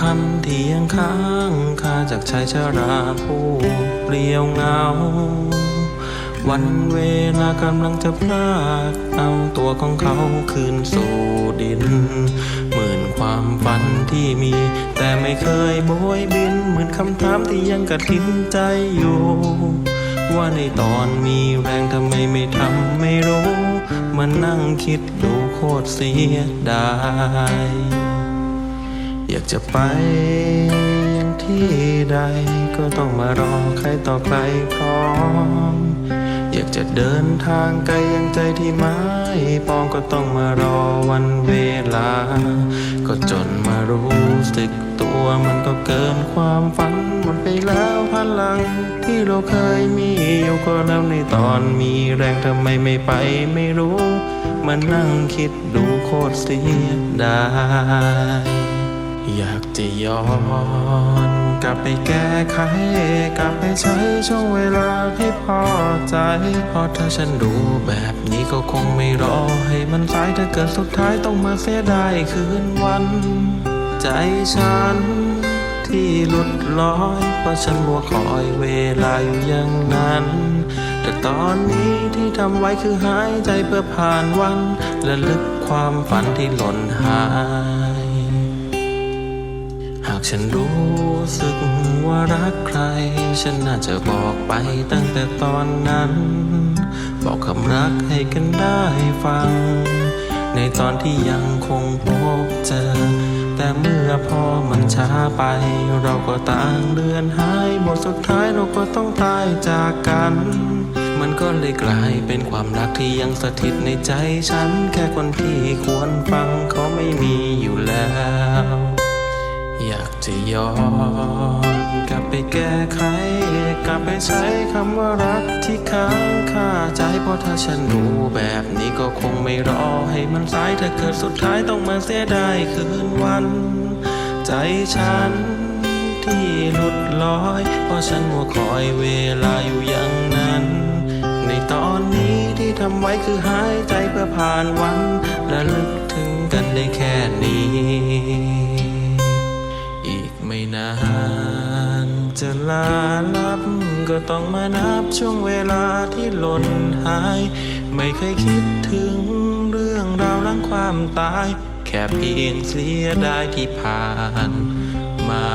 คำที่ยังค้างคาจากชายชราผู้เปลี่ยวเหงา วันเวลากำลังจะพลากเอาตัวของเขาคืนสู่ดิน หมื่นความฝันที่มี แต่ไม่เคยโบยบิน เหมือนคำถามที่ยังกระทินใจอยู่ ว่าในตอนมีแรงทำไมไม่ทำไม่รู้มานั่งคิดดูโคตรเสียดาย อยากจะไปยังที่ใดก็ต้องมารอใครต่อใครพร้อม อยากจะเดินทางไกลยังใจที่ไม้ปองก็ต้องมารอวันเวลา ก็จนมารู้สึกตัวมันก็เกินความฝันหมดไปแล้วพลัง ที่เราเคยมีอยู่ก็แล้วในตอนมีแรงทำไมไม่ไปไม่รู้มานั่งคิดดูโคตรเสียดาย อยากจะย้อนกลับไปแก้ไข กลับไปใช้ช่วงเวลาให้พอใจ เพราะถ้าฉันดูแบบนี้ก็คงไม่รอ ให้มันสายถ้าเกิดสุดท้ายต้องมาเสียดายคืนวัน ใจฉันที่หลุดลอยเพราะฉันบัวคอยเวลาอยู่อย่างนั้น แต่ตอนนี้ที่ทำไว้คือหายใจเพื่อผ่านวัน และลึกความฝันที่หล่นหาย หากฉันรู้สึกว่ารักใคร ฉันน่าจะบอกไปตั้งแต่ตอนนั้น บอกคำรักให้กันได้ฟัง ในตอนที่ยังคงพบเจอ แต่เมื่อพอมันช้าไป เราก็ต่างเลือนหายบทสุดท้ายเราก็ต้องตายจากกัน มันก็เลยกลายเป็นความรักที่ยังสถิตในใจฉันแค่คนที่ควร ย้อนกลับไปแก้ไข กลับไปใช้คำว่ารักที่ค้างคาใจเพราะถ้าฉันรู้แบบนี้ก็คงไม่รอให้มันสายถ้าเกิดสุดท้ายต้องมาเสียดายคืนวัน ใจฉันที่หลุดลอย เพราะฉันมัวคอยเวลาอยู่อย่างนั้น ในตอนนี้ที่ทำไว้คือหายใจเพื่อผ่านวันและลึก จะลาลับ ก็ต้องมานับช่วงเวลาที่หล่นหาย ไม่เคยคิดถึงเรื่องราวหลังความตาย แค่เพียงเสียดายที่ผ่านมา